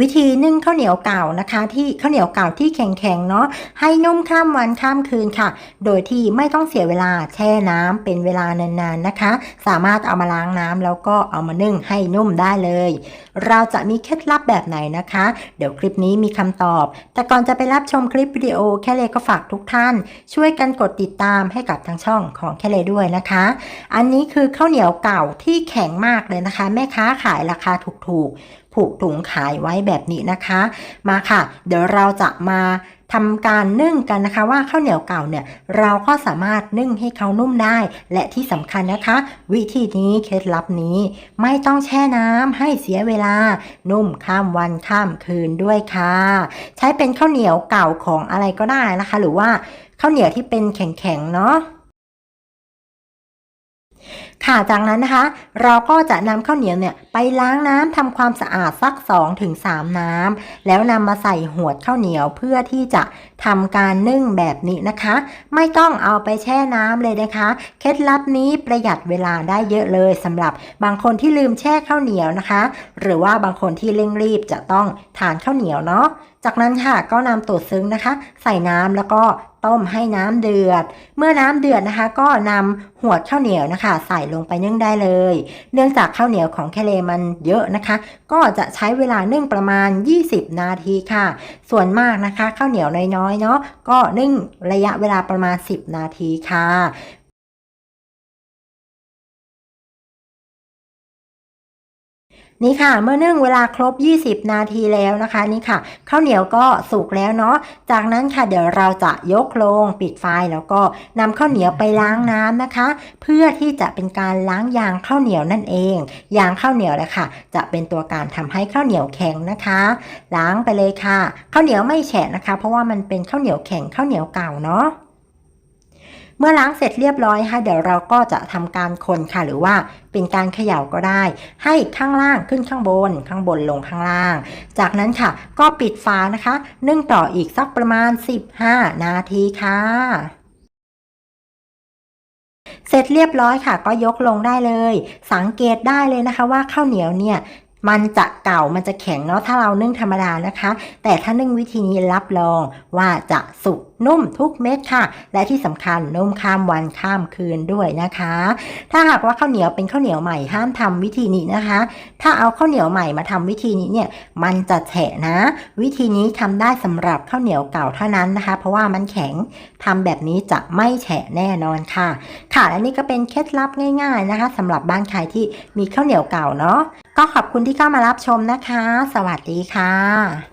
วิธีนึ่งข้าวเหนียวเก่านะคะ ที่ข้าวเหนียวเก่าที่แข็งๆเนาะให้นุ่มข้ามวันข้ามคืนค่ะ โดยที่ไม่ต้องเสียเวลาแช่น้ำเป็นเวลานานๆนะคะ สามารถเอามาล้างน้ำแล้วก็เอามานึ่งให้นุ่มได้เลย เราจะมีเคล็ดลับแบบไหนนะคะ เดี๋ยวคลิปนี้มีคำตอบ แต่ก่อนจะไปรับชมคลิปวิดีโอแค่เลก็ฝากทุกท่าน ช่วยกันกดติดตามให้กับทางช่องของแค่เลด้วยนะคะ อันนี้คือข้าวเหนียวเก่าที่แข็งมากเลยนะคะ แม่ค้าขายราคาถูกๆ ผูกถุงขายไว้แบบนี้นะคะ มาค่ะ เดี๋ยวเราจะมาทำการนึ่งกันนะคะว่าข้าวเหนียวเก่าเนี่ยเราก็สามารถนึ่งให้เขานุ่มได้ และที่สำคัญนะคะ วิธีนี้เคล็ดลับนี้ ไม่ต้องแช่น้ำให้เสียเวลา นุ่มข้ามวันข้ามคืนด้วยค่ะ ใช้เป็นข้าวเหนียวเก่าของอะไรก็ได้นะคะ หรือว่าข้าวเหนียวที่เป็นแข็งๆเนาะ ค่ะ จากนั้นนะคะ เราก็จะนำข้าวเหนียวเนี่ยไปล้างน้ำทำความสะอาดสัก 2-3 น้ำแล้วนำมาใส่หวดข้าวเหนียวเพื่อที่จะทำการนึ่งแบบนี้นะคะ ไม่ต้องเอาไปแช่น้ำเลยนะคะ เคล็ดลับนี้ประหยัดเวลาได้เยอะเลยสำหรับบางคนที่ลืมแช่ข้าวเหนียวนะคะ หรือว่าบางคนที่เร่งรีบจะต้องทานข้าวเหนียวเนาะจากนั้นค่ะก็นำตูดซึ้งนะคะ ใส่น้ำแล้วก็ ต้มให้น้ำเดือด เมื่อน้ำเดือดนะคะ ก็นำหัวข้าวเหนียวนะคะ ใส่ลงไปนึ่งได้เลย เนื่องจากข้าวเหนียวของแคเลมันเยอะนะคะ ก็จะใช้เวลานึ่งประมาณ 20 นาทีค่ะ ส่วนมากนะคะข้าวเหนียวน้อยๆเนาะก็นึ่งระยะเวลาประมาณ 10 นาทีค่ะ นี่ค่ะ เมื่อนึ่งเวลาครบ 20 นาทีแล้วนะคะนี่ค่ะข้าวเหนียวก็สุกแล้วเนาะจากนั้นค่ะเดี๋ยวเราจะยกลงปิดไฟแล้วก็นำข้าวเหนียวไปล้างน้ำนะคะ เพื่อที่จะเป็นการล้างยางข้าวเหนียวนั่นเองยางข้าวเหนียวเลยค่ะ จะเป็นตัวการทำให้ข้าวเหนียวแข็งนะคะ ล้างไปเลยค่ะข้าวเหนียวไม่แฉะนะคะ เพราะว่ามันเป็นข้าวเหนียวแข็งข้าวเหนียวเก่าเนาะ เมื่อล้างเสร็จเรียบร้อยค่ะเดี๋ยวเราก็จะทำการคนค่ะ หรือว่าเป็นการเขย่าก็ได้ ให้ข้างล่างขึ้นข้างบน ข้างบนลงข้างล่าง จากนั้นค่ะ ก็ปิดฝานะคะนึ่งต่ออีกสักประมาณ 15 นาทีค่ะเสร็จเรียบร้อยค่ะ ก็ยกลงได้เลย สังเกตได้เลยนะคะว่าข้าวเหนียวเนี่ยมันจะเก่ามันจะแข็งเนาะถ้าเรานึ่งธรรมดานะคะ แต่ถ้านึ่งวิธีนี้รับรองว่าจะสุก นุ่มทุกเม็ดค่ะ และที่สำคัญนุ่มข้ามวันข้ามคืนด้วยนะคะ ถ้าหากว่าข้าวเหนียวเป็นข้าวเหนียวใหม่ห้ามทำวิธีนี้นะคะ ถ้าเอาข้าวเหนียวใหม่มาทำวิธีนี้เนี่ยมันจะแฉะนะ วิธีนี้ทำได้สำหรับข้าวเหนียวเก่าเท่านั้นนะคะ เพราะว่ามันแข็งทำแบบนี้จะไม่แฉะแน่นอนค่ะ ค่ะและนี่ก็เป็นเคล็ดลับง่าย ๆนะคะสำหรับบ้านใครที่มีข้าวเหนียวเก่าเนาะก็ขอบคุณที่เข้ามารับชมนะคะ สวัสดีค่ะ